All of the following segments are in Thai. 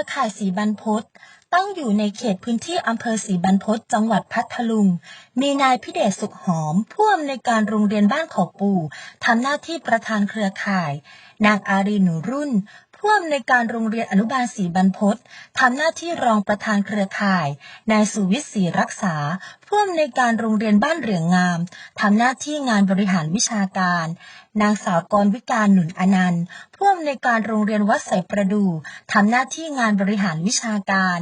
รือข่ายสีบรรพตตั้งอยู่ในเขตพื้นที่อำเภอสีบรรพตจังหวัดพัทลุง มีนายพิเดชสุขหอมผู้อำนวยการโรงเรียนบ้านเขาปู่ทำหน้าที่ประธานเครือข่าย นางอารีหนูรุ่น ผู้อำนวยการโรงเรียนอนุบาลศรีบรรพตทำหน้าที่รองประธานเครือข่าย นายสุวิทย์ศรีรักษา ผู้อำนวยการโรงเรียนบ้านเหลืองงามทำหน้าที่งานบริหารวิชาการ นางสาวกรวิการหนุนอนันต์ ผู้อำนวยการโรงเรียนวัดไสประดูทำหน้าที่งานบริหารวิชาการ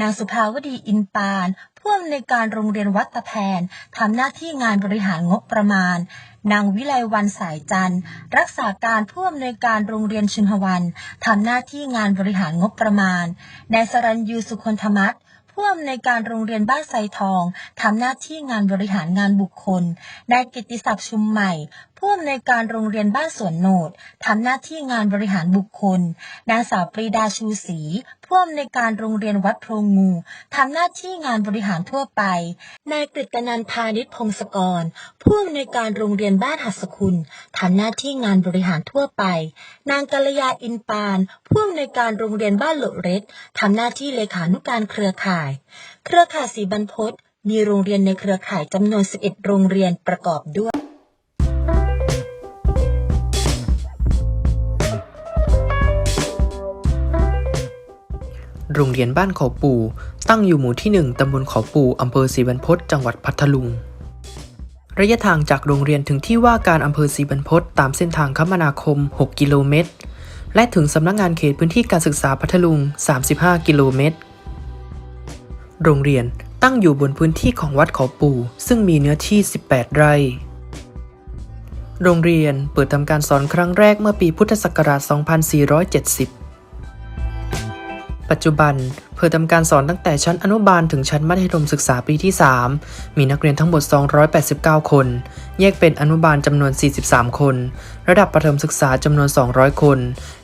นางสุภาวดีอินปาน ผู้อำนวยการโรงเรียนวัดตะแพนทำหน้าที่งานบริหารงบประมาณ นางวิไลวันสายจันทร์ รักษาการผู้อำนวยการโรงเรียนชุนหวันทำหน้าที่งานบริหารงบประมาณนายสรัญยูสุคนธมัตผู้อำนวยการโรงเรียนบ้านไซทองทำหน้าที่งานบริหารงานบุคคล นายกิติศักดิ์ชุมใหม่ ผู้อำนวยการโรงเรียนบ้านสวนโนดทำหน้าที่งานบริหารบุคคล นางสาวปรีดาชูศรี ผู้อำนวยการโรงเรียนวัดโพรงงูทำหน้าที่งานบริหารทั่วไป นายกฤตนันพาณิชพงศกร ผู้อำนวยการโรงเรียนบ้านหัสคุณทำหน้าที่งานบริหารทั่วไป นางกัลยาอินปาน ผู้อำนวยการโรงเรียนบ้านโหลเรสทำหน้าที่เลขานุการเครือข่าย เครือข่ายสีบรรพตมีโรงเรียนในเครือข่ายจำนวน 11 โรงเรียนประกอบด้วย โรงเรียนบ้านขาปู่ตั้งอยู่หมู่ที่ 1 ตำบลขาปู่อำเภอศรีบรรพตจังหวัดพัทลุง ระยะทางจากโรงเรียนถึงที่ว่าการอำเภอศรีบรรพตตามเส้นทางคมนาคม 6 กิโลเมตร และถึงสำนักงานเขตพื้นที่การศึกษาพัทลุง 35 กิโลเมตร โรงเรียนตั้งอยู่บนพื้นที่ของวัดขาปู่ซึ่งมีเนื้อที่ 18 ไร่ โรงเรียนเปิดทำการสอนครั้งแรกเมื่อปีพุทธศักราช 2470 ปัจจุบันเปิดทำการสอนตั้งแต่ชั้นอนุบาลถึงชั้นมัธยมศึกษาปีที่ 3 มีนักเรียนทั้งหมด 289 คน แยกเป็นอนุบาลจำนวน 43 คน ระดับประถมศึกษาจำนวน 200 คน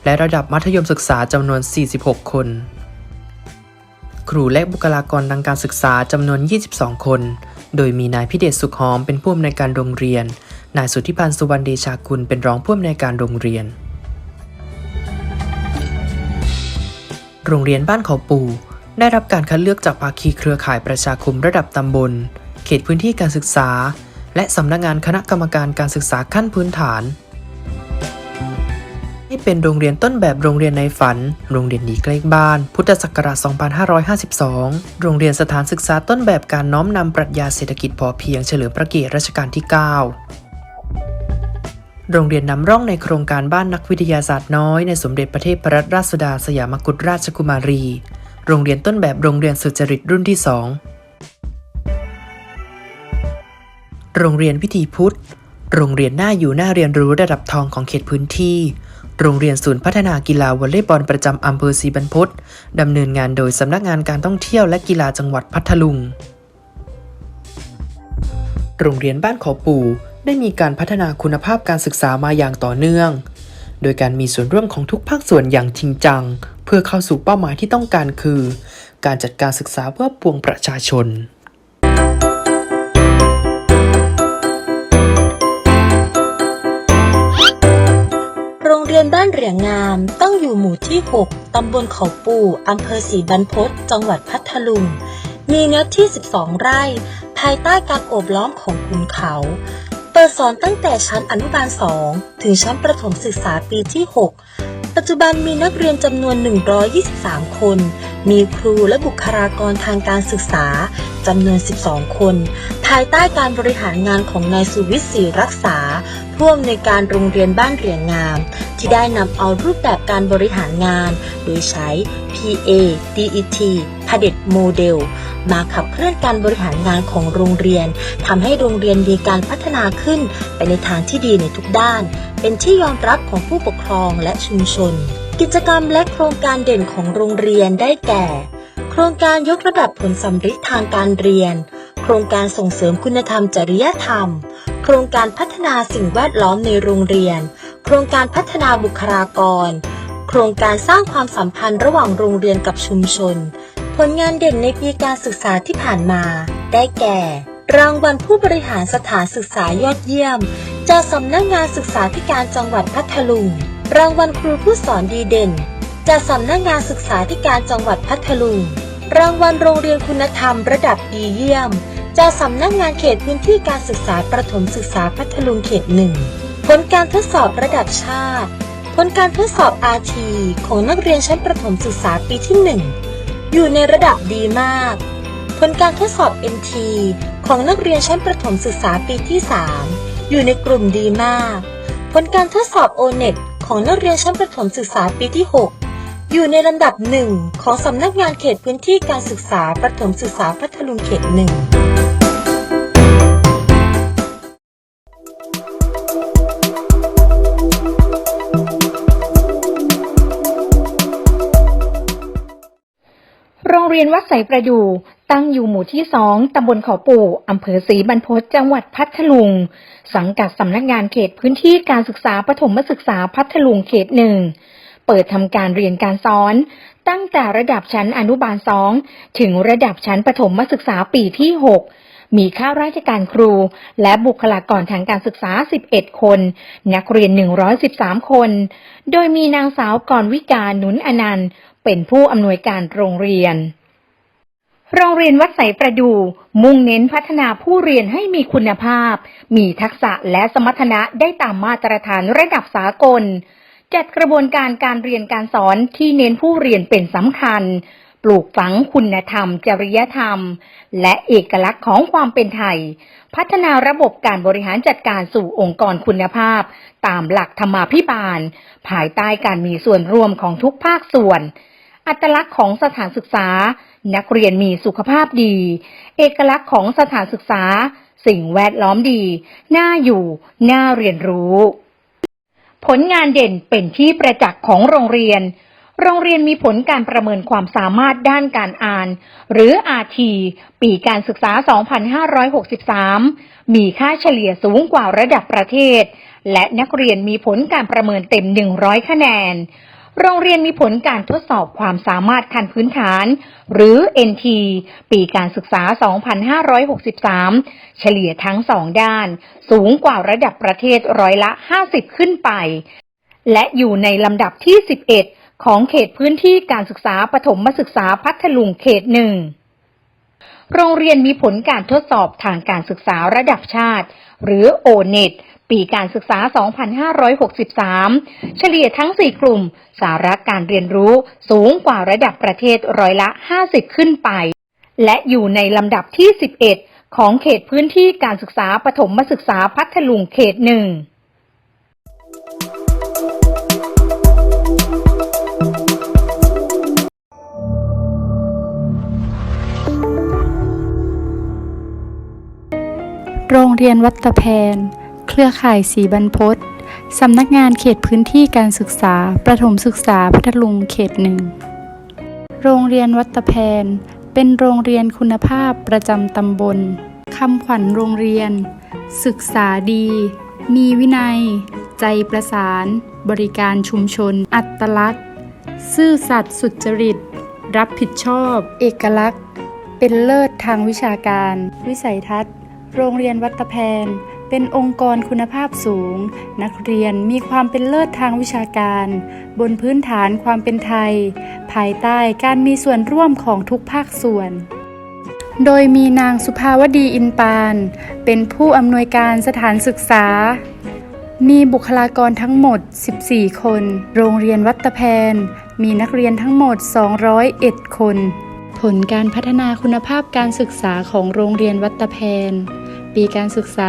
และระดับมัธยมศึกษาจำนวน 46 คน ครูและบุคลากรทางการศึกษาจำนวน 22 คน โดยมีนายพิเดชสุขหอมเป็นผู้อำนวยการโรงเรียน นายสุทธิพันธ์สุวรรณเดชากุลเป็นรองผู้อำนวยการโรงเรียน โรงเรียนบ้านเขาปู่ ได้รับการคัดเลือกจากภาคีเครือข่ายประชาคมระดับตำบล เขตพื้นที่การศึกษา และสำนักงานคณะกรรมการการศึกษาขั้นพื้นฐานให้เป็นโรงเรียนต้นแบบโรงเรียนในฝัน โรงเรียนดีใกล้บ้าน พุทธศักราช 2552 โรงเรียนสถานศึกษาต้นแบบการน้อมนำปรัชญาเศรษฐกิจพอเพียงเฉลิมพระเกียรติรัชกาลที่ 9 โรงเรียนนำร่องในโครงการบ้านนักวิทยาศาสตร์น้อยในสมเด็จพระเทพรัตนราชสุดาสยามกุฎราชกุมารี โรงเรียนต้นแบบโรงเรียนสุจริตรุ่นที่ 2 โรงเรียนวิถีพุทธ โรงเรียนหน่าอยู่หน่าเรียนรู้ระดับทองของเขตพื้นที่ โรงเรียนศูนย์พัฒนากีฬาวอลเลย์บอลประจำอำเภอศรีบรรพตดำเนินงานโดยสำนักงานการท่องเที่ยวและกีฬาจังหวัดพัทลุง โรงเรียนบ้านขาปู่ ได้มีการพัฒนาคุณภาพการศึกษามาอย่างต่อเนื่อง โดยการมีส่วนร่วมของทุกภาคส่วนอย่างจริงจัง เพื่อเข้าสู่เป้าหมายที่ต้องการคือ การจัดการศึกษาเพื่อปวงประชาชนโรงเรียนบ้านเหรียงงามตั้งอยู่หมู่ที่ 6 ตำบลเขาปู่อำเภอศรีบรรพต จังหวัดพัทลุง มีเนื้อที่ 12 ไร่ ภายใต้การโอบล้อมของขุนเขา เปิดสอนตั้งแต่ชั้นอนุบาล 2 ถึงชั้นประถมศึกษาปีที่ 6 ปัจจุบันมีนักเรียนจำนวน 123 คน มีครูและบุคลากรทางการศึกษาจำนวน 12 คน ภายใต้การบริหารงานของนายสุวิทย์ศรีรักษาผู้อำนวยการโรงเรียนบ้านเรียงงาม ที่ได้นำเอารูปแบบการบริหารงาน โดยใช้ PA DET พเด็จโมเดล มาขับเคลื่อนการบริหารงานของโรงเรียนทำให้โรงเรียนมีการพัฒนาขึ้นไปในทางที่ดีในทุกด้าน เป็นที่ยอมรับของผู้ปกครองและชุมชน กิจกรรมและโครงการเด่นของโรงเรียนได้แก่ โครงการยกระดับผลสำฤทธิ์ทางการเรียน โครงการส่งเสริมคุณธรรมจริยธรรม โครงการพัฒนาสิ่งแวดล้อมในโรงเรียน โครงการพัฒนาบุคลากร โครงการสร้างความสัมพันธ์ระหว่างโรงเรียนกับชุมชน ผลงานเด่นในปีการศึกษาที่ผ่านมา ได้แก่ รางวัลผู้บริหารสถานศึกษายอดเยี่ยม จากสำนักงานศึกษาธิการจังหวัดพัทลุง รางวัลครูผู้สอนดีเด่น จากสำนักงานศึกษาธิการจังหวัดพัทลุง รางวัลโรงเรียนคุณธรรมระดับดีเยี่ยม จากสำนักงานเขตพื้นที่การศึกษาประถมศึกษาพัทลุงเขตหนึ่ง ผลการทดสอบระดับชาติ ผลการทดสอบ RT ของนักเรียนชั้นประถมศึกษาปีที่ 1 อยู่ในระดับดีมาก ผลการทดสอบ NT ของนักเรียนชั้นประถมศึกษาปีที่ 3 อยู่ในกลุ่มดีมาก ผลการทดสอบ ONET ของนักเรียนชั้นประถมศึกษาปีที่ 6 อยู่ในลำดับหนึ่งของสำนักงานเขตพื้นที่การศึกษาประถมศึกษาพัทลุงเขตหนึ่ง รงเรียนวัดไสประดู่ตั้งอยู่หมู่ที่สองตำบลเขาปู่อำเภอศรีบรรพตจังหวัดพัทลุง สังกัดสำนักงานเขตพื้นที่การศึกษาปฐมศึกษาพัทลุงเขตหนึ่ง เปิดทำการเรียนการสอน ตั้งแต่ระดับชั้นอนุบาลสองถึงระดับชั้นประถมศึกษาปีที่6มีข้าราชการครู และบุคลากรทางการศึกษา 11 คน นักเรียน 113 คน โดยมีนางสาวกรวิกาหนุนอนันต์ เป็นผู้อำนวยการโรงเรียน โรงเรียนวัดไสประดู มุ่งเน้นพัฒนาผู้เรียนให้มีคุณภาพ มีทักษะและสมรรถนะได้ตามมาตรฐานระดับสากล จัดกระบวนการการเรียนการสอนที่เน้นผู้เรียนเป็นสำคัญ ปลูกฝังคุณธรรม จริยธรรม และเอกลักษณ์ของความเป็นไทย พัฒนาระบบการบริหารจัดการสู่องค์กรคุณภาพ ตามหลักธรรมาภิบาล ภายใต้การมีส่วนร่วมของทุกภาคส่วน อัตลักษณ์ของสถานศึกษา นักเรียนมีสุขภาพดี เอกลักษณ์ของสถานศึกษา สิ่งแวดล้อมดี น่าอยู่ น่าเรียนรู้ ผลงานเด่นเป็นที่ประจักษ์ของโรงเรียน โรงเรียนมีผลการประเมินความสามารถด้านการอ่าน หรือ RT ปีการศึกษา 2563 มีค่าเฉลี่ยสูงกว่าระดับประเทศ และนักเรียนมีผลการประเมินเต็ม 100 คะแนน โรงเรียนมีผลการทดสอบความสามารถขั้นพื้นฐาน หรือ NT ปีการศึกษา 2563 เฉลี่ยทั้งสองด้าน สูงกว่าระดับประเทศร้อยละ 50 ขึ้นไป และอยู่ในลำดับที่ 11 ของเขตพื้นที่การศึกษาปฐมศึกษาพัทลุงเขตหนึ่งโรงเรียนมีผลการทดสอบทางการศึกษาระดับชาติ หรือ O-NET ปีการศึกษา 2563 เฉลี่ยทั้ง 4 กลุ่ม สาระการเรียนรู้สูงกว่าระดับประเทศร้อยละ 50 ขึ้นไป และอยู่ในลำดับที่ 11 ของเขตพื้นที่การศึกษาปฐมศึกษาพัทลุงเขตหนึ่งโรงเรียนวัดตะแพน เครือข่ายสีบรรพตสำนักงานเขตพื้นที่การศึกษา ประถมศึกษาพัทลุงเขตหนึ่ง โรงเรียนวัตะแพน เป็นโรงเรียนคุณภาพประจำตำบล คำขวัญโรงเรียน ศึกษาดี มีวินัย ใจประสาน บริการชุมชน อัตลักษณ์ ซื่อสัตย์สุจริต รับผิดชอบ เอกลักษณ์ เป็นเลิศทางวิชาการ วิสัยทัศน์ โรงเรียนวัตะแพน เป็นองค์กรคุณภาพสูง นักเรียนมีความเป็นเลิศทางวิชาการ บนพื้นฐานความเป็นไทย ภายใต้การมีส่วนร่วมของทุกภาคส่วน โดยมีนางสุภาวดีอินปาน เป็นผู้อำนวยการสถานศึกษา มีบุคลากรทั้งหมด 14 คน โรงเรียนวัดตะแพน มีนักเรียนทั้งหมด 201 คน ผลการพัฒนาคุณภาพการศึกษาของโรงเรียนวัดตะแพน ปีการศึกษา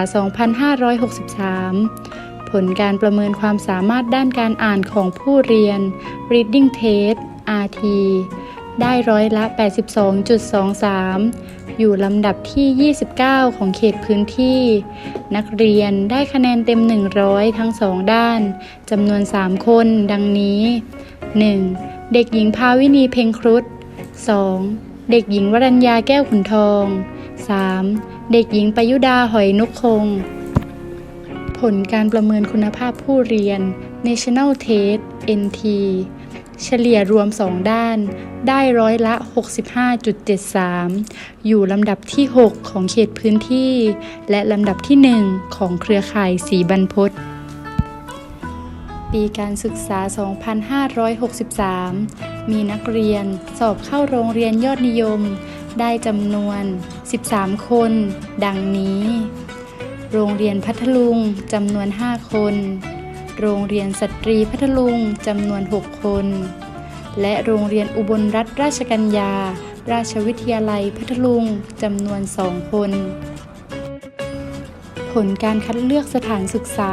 2563 ผลการประเมินความสามารถด้านการอ่านของผู้เรียน Reading Test RT ได้ร้อยละ 82.23 อยู่ลำดับที่ 29 ของเขตพื้นที่ นักเรียนได้คะแนนเต็ม 100 ทั้ง 2 ด้าน จำนวน 3 คน ดังนี้ 1. เด็กหญิงภาวินีเพ็งครุฑ 2. เด็กหญิงวรัญญาแก้วขุนทอง 3. เด็กหญิงปยุดาหอยนกคง ผลการประเมินคุณภาพผู้เรียน National Test NT เฉลี่ยรวม 2 ด้าน ได้ร้อยละ 65.73 อยู่ลำดับที่ 6 ของเขตพื้นที่ และลำดับที่ 1 ของเครือข่ายสีบรรพตปีปีการศึกษา 2563 มีนักเรียนสอบเข้าโรงเรียนยอดนิยม ได้จำนวน 13 คน ดังนี้ โรงเรียนพัทลุงจำนวน 5 คน โรงเรียนสตรีพัทลุงจำนวน 6 คน และโรงเรียนอุบลรัฐราชกัญญา ราชวิทยาลัยพัทลุงจำนวน 2 คน ผลการคัดเลือกสถานศึกษา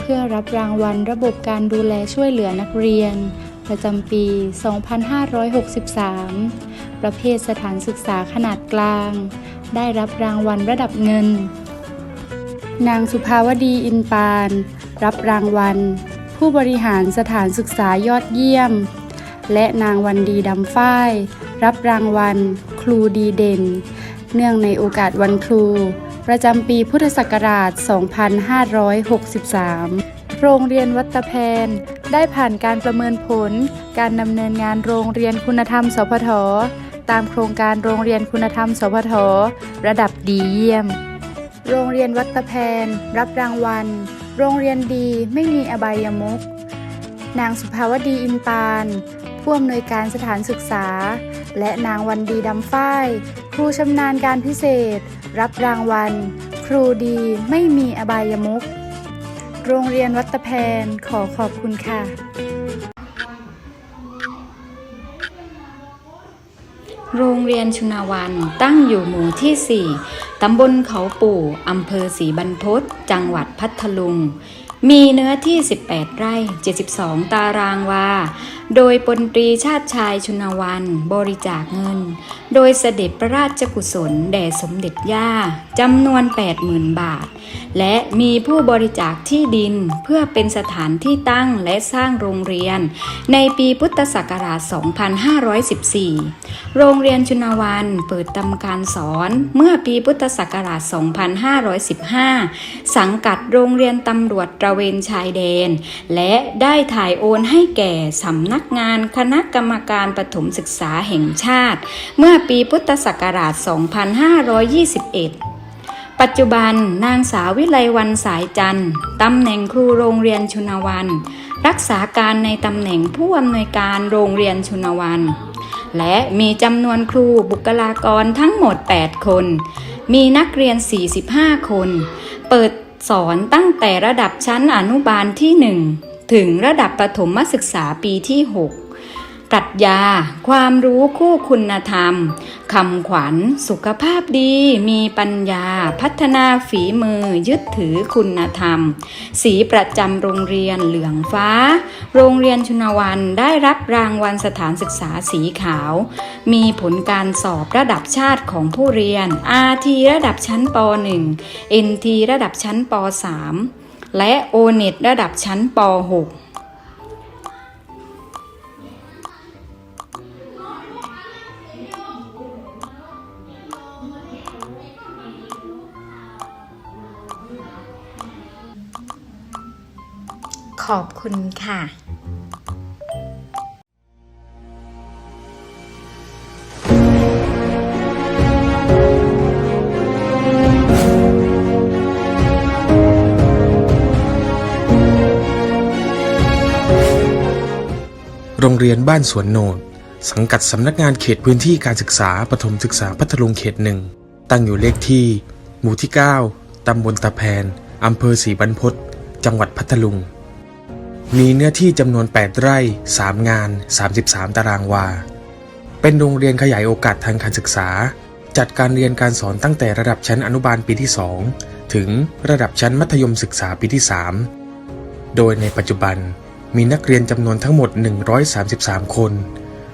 เพื่อรับรางวัลระบบการดูแลช่วยเหลือนักเรียน ประจำปี 2563 ประเภทสถานศึกษาขนาดกลาง ได้รับรางวัลระดับเงิน นางสุภาวดีอินปาน รับรางวัล ผู้บริหารสถานศึกษายอดเยี่ยม และนางวันดีดำฝ้าย รับรางวัล ครูดีเด่น เนื่องในโอกาสวันครู ประจำปีพุทธศักราช 2563โรงเรียนวัตแพน ได้ผ่านการประเมินผล การดำเนินงานโรงเรียนคุณธรรมสพท ตามโครงการโรงเรียนคุณธรรม สพท ระดับดีเยี่ยม โรงเรียนวัดตะแพน รับรางวัล โรงเรียนดีไม่มีอบายมุขนางสุภาวดีอินปานผู้อำนวยการสถานศึกษา และนางวันดีดำฝ้าย ครูชำนาญการพิเศษ รับรางวัล ครูดีไม่มีอบายมุขโรงเรียนวัดตะแพนขอขอบคุณค่ะ โรงเรียนชุนาวันตั้งอยู่หมู่ที่ 4 ตำบลเขาปู่อำเภอศรีบรรพตจังหวัดพัทลุง มีเนื้อที่ 18 ไร่ 72 ตารางวา โดยปนตรีชาติชายชุนาวันบริจาคเงิน โดยเสด็จพระราชกุศลแด่สมเด็จย่าจำนวน 80,000 บาท และมีผู้บริจาคที่ดินเพื่อเป็นสถานที่ตั้งและสร้างโรงเรียน ในปีพุทธศักราช 2514 โรงเรียนชุนวันเปิดทำการสอนเมื่อปีพุทธศักราช 2515 สังกัดโรงเรียนตำรวจตระเวนชายแดน และได้ถ่ายโอนให้แก่สำนักงานคณะกรรมการปฐมศึกษาแห่งชาติ เมื่อปีพุทธศักราช 2521 ปัจจุบันนางสาววิไลวันสายจันทร์ตำแหน่งครูโรงเรียนชุนวัน รักษาการในตำแหน่งผู้อำนวยการโรงเรียนชุนวัน และมีจำนวนครูบุคลากรทั้งหมด 8 คน มีนักเรียน 45 คน เปิดสอนตั้งแต่ระดับชั้นอนุบาลที่ 1 ถึงระดับประถมศึกษาปีที่ 6 ปรัชญา ความรู้คู่คุณธรรม คำขวัญ สุขภาพดี มีปัญญา พัฒนาฝีมือ ยึดถือคุณธรรม สีประจำโรงเรียนเหลืองฟ้า โรงเรียนชุนวันได้รับรางวัลสถานศึกษาสีขาว มีผลการสอบระดับชาติของผู้เรียน RT ระดับชั้นป .1 NT ระดับชั้นป .3 และ ONET ระดับชั้นป .6 ขอบคุณค่ะโรงเรียนบ้านสวนโนดสังกัดสำนักงานเขตพื้นที่การศึกษาปฐมศึกษาพัทลุงเขตหนึ่ง ตั้งอยู่เลขที่ หมู่ที่ 9 ตำบลตะแพน อำเภอศรีบรรพตจังหวัดพัทลุง มีเนื้อที่จำนวน 8 ไร่ 3 งาน 33 ตารางวา เป็นโรงเรียนขยายโอกาสทางการศึกษา จัดการเรียนการสอนตั้งแต่ระดับชั้นอนุบาลปีที่ 2 ถึงระดับชั้นมัธยมศึกษาปีที่ 3 โดยในปัจจุบันมีนักเรียนจำนวนทั้งหมด 133 คน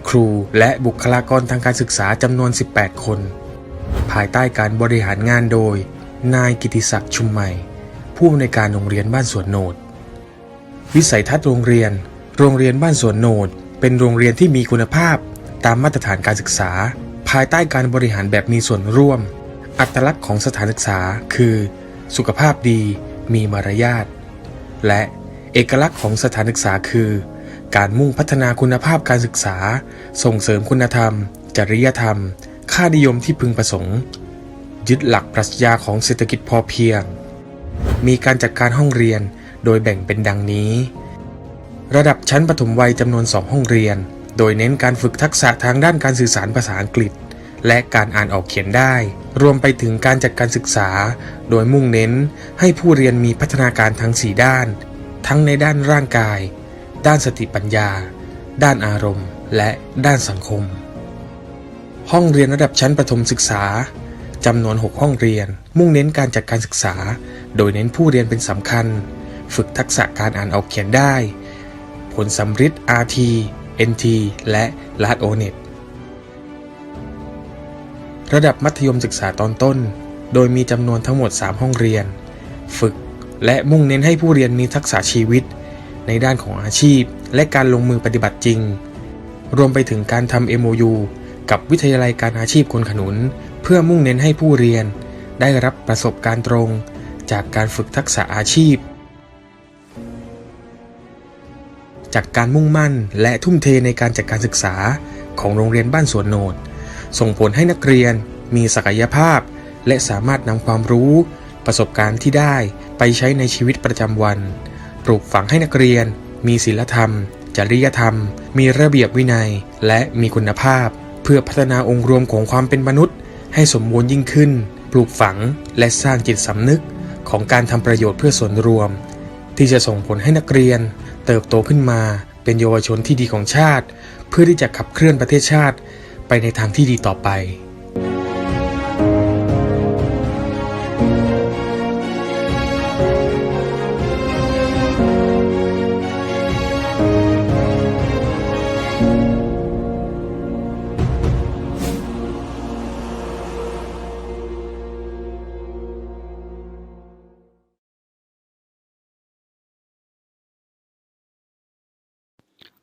ครูและบุคลากรทางการศึกษาจำนวน 18 คน ภายใต้การบริหารงานโดย นายกิติศักดิ์ชุมใหม่ ผู้อำนวยการโรงเรียนบ้านสวนโนด วิสัยทัศน์โรงเรียน โรงเรียนบ้านสวนโนด เป็นโรงเรียนที่มีคุณภาพ ตามมาตรฐานการศึกษา ภายใต้การบริหารแบบมีส่วนร่วม อัตลักษณ์ของสถานศึกษาคือ สุขภาพดี มีมารยาท และเอกลักษณ์ของสถานศึกษาคือ การมุ่งพัฒนาคุณภาพการศึกษา ส่งเสริมคุณธรรม จริยธรรม ค่านิยมที่พึงประสงค์ ยึดหลักปรัชญาของเศรษฐกิจพอเพียง มีการจัดการห้องเรียน โดยแบ่งเป็นดังนี้ ระดับชั้นประถมวัยจำนวน 2 ห้องเรียน โดยเน้นการฝึกทักษะทางด้านการสื่อสารภาษาอังกฤษ และการอ่านออกเขียนได้ รวมไปถึงการจัดการศึกษา โดยมุ่งเน้นให้ผู้เรียนมีพัฒนาการทั้ง 4 ด้าน ทั้งในด้านร่างกาย ด้านสติปัญญา ด้านอารมณ์ และด้านสังคม ห้องเรียนระดับชั้นประถมศึกษาจำนวน 6 ห้องเรียน มุ่งเน้นการจัดการศึกษา โดยเน้นผู้เรียนเป็นสำคัญ ฝึกทักษะการอ่านออกเขียนได้ ผลสำริด RT NT และ l a d o n e t ระดับมัธยมศึกษาตอนต้น โดยมีจำนวนทั้งหมด 3 ห้องเรียน ฝึกและมุ่งเน้นให้ผู้เรียนมีทักษะชีวิต ในด้านของอาชีพ และการลงมือปฏิบัติจริง รวมไปถึงการทำ MOU กับวิทยาลัยการอาชีพคนขนุน เพื่อมุ่งเน้นให้ผู้เรียน ได้รับประสบการณ์ตรง จากการฝึกทักษะอาชีพ จากการมุ่งมั่น และทุ่มเทในการจัดการศึกษาของโรงเรียนบ้านสวนโนด ส่งผลให้นักเรียนมีศักยภาพ และสามารถนำความรู้ ประสบการณ์ที่ได้ไปใช้ในชีวิตประจำวัน ปลูกฝังให้นักเรียน มีศีลธรรม จริยธรรม มีระเบียบวินัย และมีคุณภาพ เพื่อพัฒนาองค์รวมของความเป็นมนุษย์ ให้สมบูรณ์ยิ่งขึ้น ปลูกฝังและสร้างจิตสำนึกของการทำประโยชน์เพื่อส่วนรวม ที่จะส่งผลให้นักเรียน เติบโตขึ้นมา เป็นเยาวชนที่ดีของชาติ เพื่อที่จะขับเคลื่อนประเทศชาติไปในทางที่ดีต่อไป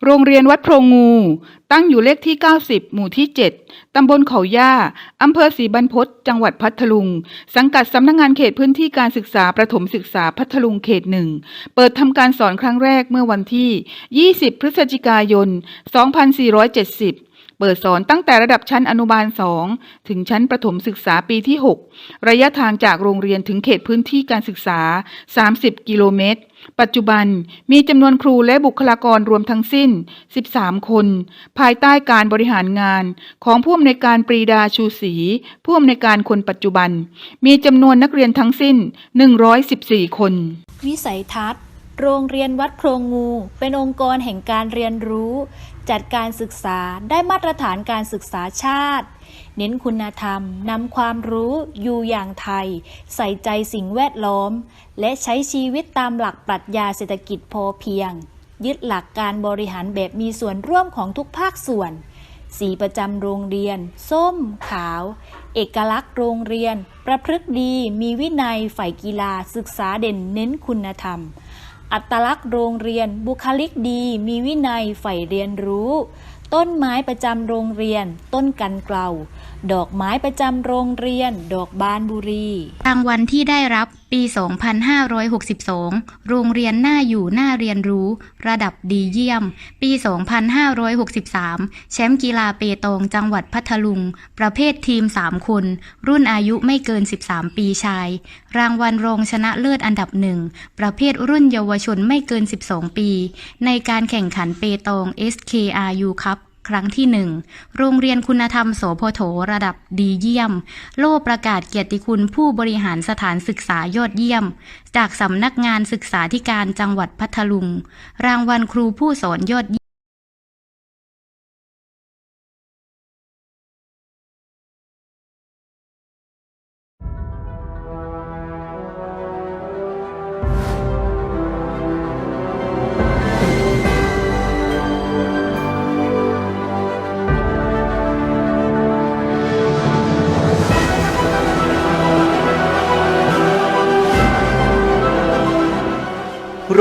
โรงเรียนวัดโพรงงู ตั้งอยู่เลขที่ 90 หมู่ที่ 7 ตำบลเขาย่า อำเภอศรีบรรพตจังหวัดพัทลุง สังกัดสำนักงงานเขตพื้นที่การศึกษาประถมศึกษาพัทลุงเขตหนึ่ง เปิดทำการสอนครั้งแรกเมื่อวันที่ 20 พฤศจิกายน 2470 เปิดสอนตั้งแต่ระดับชั้นอนุบาล 2 ถึงชั้นประถมศึกษาปีที่ 6 ระยะทางจากโรงเรียนถึงเขตพื้นที่การศึกษา 30 กิโลเมตร ปัจจุบันมีจำนวนครูและบุคลากรรวมทั้งสิ้น 13 คน ภายใต้การบริหารงาน ของผู้อำนวยการปรีดาชูศรีผู้อำนวยการคนปัจจุบัน มีจำนวนนักเรียนทั้งสิ้น 114 คน วิสัยทัศน์โรงเรียนวัดโพรงงู เป็นองค์กรแห่งการเรียนรู้ จัดการศึกษาได้มาตรฐานการศึกษาชาติ เน้นคุณธรรมนำความรู้อยู่อย่างไทย ใส่ใจสิ่งแวดล้อม และใช้ชีวิตตามหลักปรัชญาเศรษฐกิจพอเพียง ยึดหลักการบริหารแบบมีส่วนร่วมของทุกภาคส่วน สีประจำโรงเรียน ส้ม ขาว เอกลักษณ์โรงเรียน ประพฤติดี มีวินัย ฝ่ายกีฬา ศึกษาเด่นเน้นคุณธรรม อัตลักษณ์โรงเรียน บุคลิกดี มีวินัยใฝ่เรียนรู้ ต้นไม้ประจำโรงเรียน ต้นกันเกลาดอกไม้ประจำโรงเรียน ดอกบานบุรี รางวัลที่ได้รับปี 2562 โรงเรียนหน่าอยู่หน่าเรียนรู้ ระดับดีเยี่ยม ปี 2563 แชมป์กีฬาเปตองจังหวัดพัทลุง ประเภททีม 3 คน รุ่นอายุไม่เกิน 13 ปีชาย รางวัลรองชนะเลิศอันดับหนึ่ง ประเภทรุ่นเยาวชนไม่เกิน 12 ปี ในการแข่งขันเปตอง SKRU ครับ ครั้งที่หนึ่งโรงเรียนคุณธรรมโสพโถระดับดีเยี่ยม โล่ประกาศเกียรติคุณผู้บริหารสถานศึกษายอดเยี่ยม จากสำนักงานศึกษาธิการจังหวัดพัทลุง รางวัลครูผู้สอนยอดเยี่ยม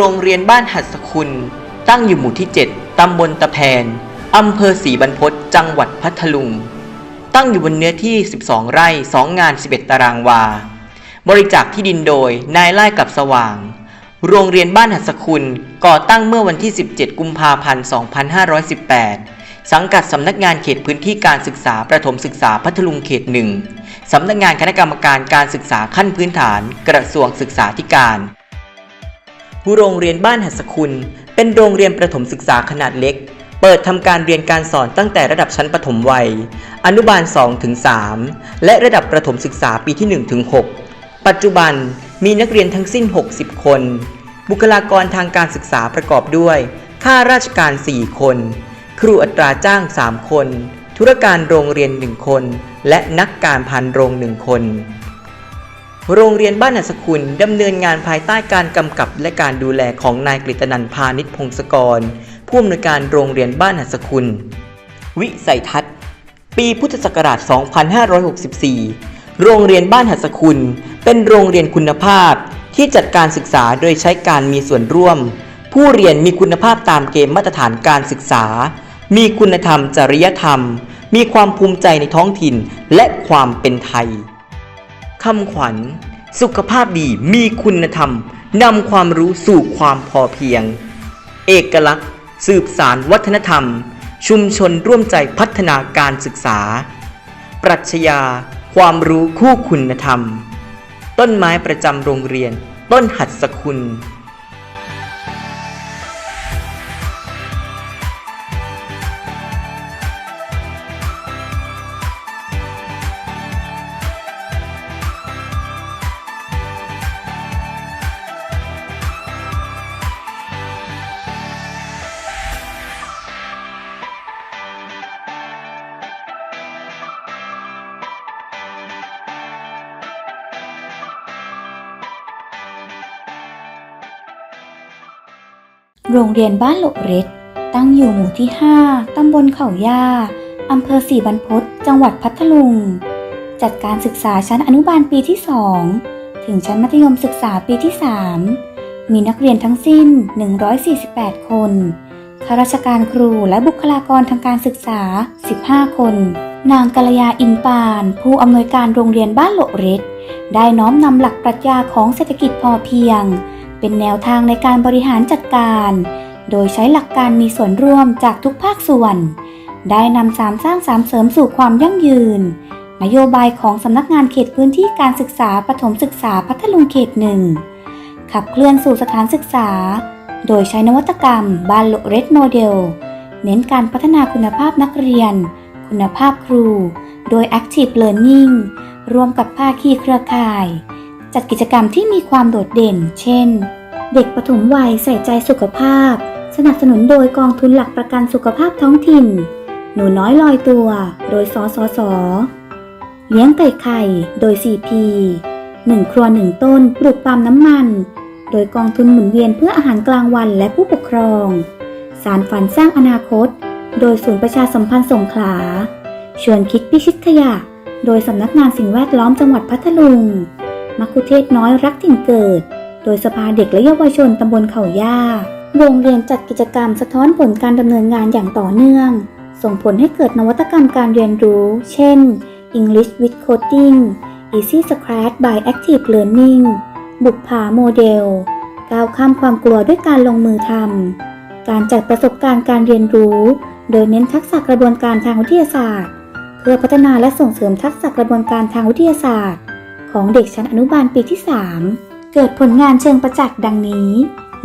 โรงเรียนบ้านหัดสคุณ ตั้งอยู่หมู่ที่ 7 ตำบลตะแพน อำเภอศรีบรรพตจังหวัดพัทลุง ตั้งอยู่บนเนื้อที่ 12 ไร่ 2 งาน 11 ตารางวา บริจาคที่ดินโดยนายไล่กับสว่าง โรงเรียนบ้านหัดสคุณก่อตั้งเมื่อวันที่ 17 กุมภาพันธ์ 2518 สังกัดสำนักงานเขตพื้นที่การศึกษาประถมศึกษาพัทลุงเขตหนึ่งสำนักงานคณะกรรมการการศึกษาขั้นพื้นฐาน กระทรวงศึกษาธิการ โรงเรียนบ้านหัสคุณ เป็นโรงเรียนประถมศึกษาขนาดเล็ก เปิดทำการเรียนการสอนตั้งแต่ระดับชั้นประถมวัย อนุบาล2ถึง3และระดับประถมศึกษาปีที่1ถึง6ปัจจุบันมีนักเรียนทั้งสิ้น 60 คน บุคลากรทางการศึกษาประกอบด้วยข้าราชการ 4 คน ครูอัตราจ้าง 3 คน ธุรการโรงเรียน 1 คน และนักการพันโรง 1 คน โรงเรียนบ้านหัสคุณดำเนินงานภายใต้การกำกับและการดูแลของนายกฤตนันพาณิชพงศกร ผู้อำนวยการโรงเรียนบ้านหัสคุณ วิสัยทัศน์ ปีพุทธศักราช 2564 โรงเรียนบ้านหัสคุณ เป็นโรงเรียนคุณภาพที่จัดการศึกษาโดยใช้การมีส่วนร่วม ผู้เรียนมีคุณภาพตามเกณฑ์มาตรฐานการศึกษา มีคุณธรรมจริยธรรม มีความภูมิใจในท้องถิ่นและความเป็นไทย คำขวัญ สุขภาพดีมีคุณธรรมนำความรู้สู่ความพอเพียง เอกลักษณ์ สืบสารวัฒนธรรม ชุมชนร่วมใจพัฒนาการศึกษา ปรัชญาความรู้คู่คุณธรรม ต้นไม้ประจำโรงเรียน ต้นหัดสคุณ รงเรียนบ้านหลกเร็ดตั้งอยู่หมู่ที่ 5 ตำบลเขาย่า อำเภอสีบรรพตจังหวัดพัทลุง จัดการศึกษาชั้นอนุบาลปีที่ 2 ถึงชั้นมัธยมศึกษาปีที่ 3 มีนักเรียนทั้งสิ้น 148 คน ข้าราชการครูและบุคลากรทางการศึกษา 15 คน นางกัลยาอินปาน ผู้อำนวยการโรงเรียนบ้านโลเร็ดได้น้อมนำหลักปรัชญาของเศรษฐกิจพอเพียง เป็นแนวทางในการบริหารจัดการ โดยใช้หลักการมีส่วนร่วมจากทุกภาคส่วน ได้นำสามสร้างสามเสริมสู่ความยั่งยืน นโยบายของสำนักงานเขตพื้นที่การศึกษาประถมศึกษาพัทลุงเขตหนึ่งขับเคลื่อนสู่สถานศึกษา โดยใช้นวัตกรรมบานโลเรสโมเดล เน้นการพัฒนาคุณภาพนักเรียน คุณภาพครู โดย Active Learning ร่วมกับภาคีเครือข่าย จัดกิจกรรมที่มีความโดดเด่น เช่น เด็กปฐมวัยใส่ใจสุขภาพ สนับสนุนโดยกองทุนหลักประกันสุขภาพท้องถิ่น หนูน้อยลอยตัว โดยสสส เลี้ยงไก่ไข่ โดย CP หนึ่งครัวหนึ่งต้นปลูกปาล์มน้ำมัน โดยกองทุนหมุนเวียนเพื่ออาหารกลางวันและผู้ปกครอง สารฝันสร้างอนาคต โดยศูนย์ประชาสัมพันธ์สงขลา ชวนคิดพิชิตขยะ โดยสำนักงานสิ่งแวดล้อมจังหวัดพัทลุง มัคคุเทศน้อยรักถิ่นเกิด โดยสภาเด็กและเยาวชนตำบลเขาย่า โรงเรียนจัดกิจกรรมสะท้อนผลการดำเนินงานอย่างต่อเนื่อง ส่งผลให้เกิดนวัตกรรมการเรียนรู้ เช่น English with Coding Easy Scratch by Active Learning บุกผาโมเดล ก้าวข้ามความกลัวด้วยการลงมือทำ การจัดประสบการณ์การเรียนรู้ โดยเน้นทักษะกระบวนการทางวิทยาศาสตร์ เพื่อพัฒนาและส่งเสริมทักษะกระบวนการทางวิทยาศาสตร์ ของเด็กชั้นอนุบาลปีที่ 3 เกิดผลงานเชิงประจักษ์ดังนี้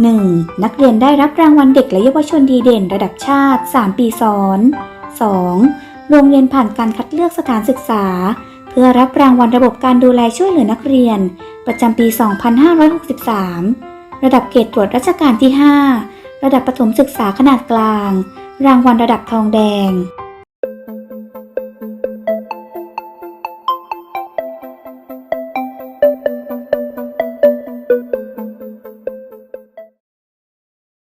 1. นักเรียนได้รับรางวัลเด็กและเยาวชนดีเด่นระดับชาติ 3 ปีซ้อน 2. โรงเรียนผ่านการคัดเลือกสถานศึกษา เพื่อรับรางวัลระบบการดูแลช่วยเหลือนักเรียน ประจำปี 2563 ระดับเกรดตรวจราชการที่ 5 ระดับประถมศึกษาขนาดกลาง รางวัลระดับทองแดง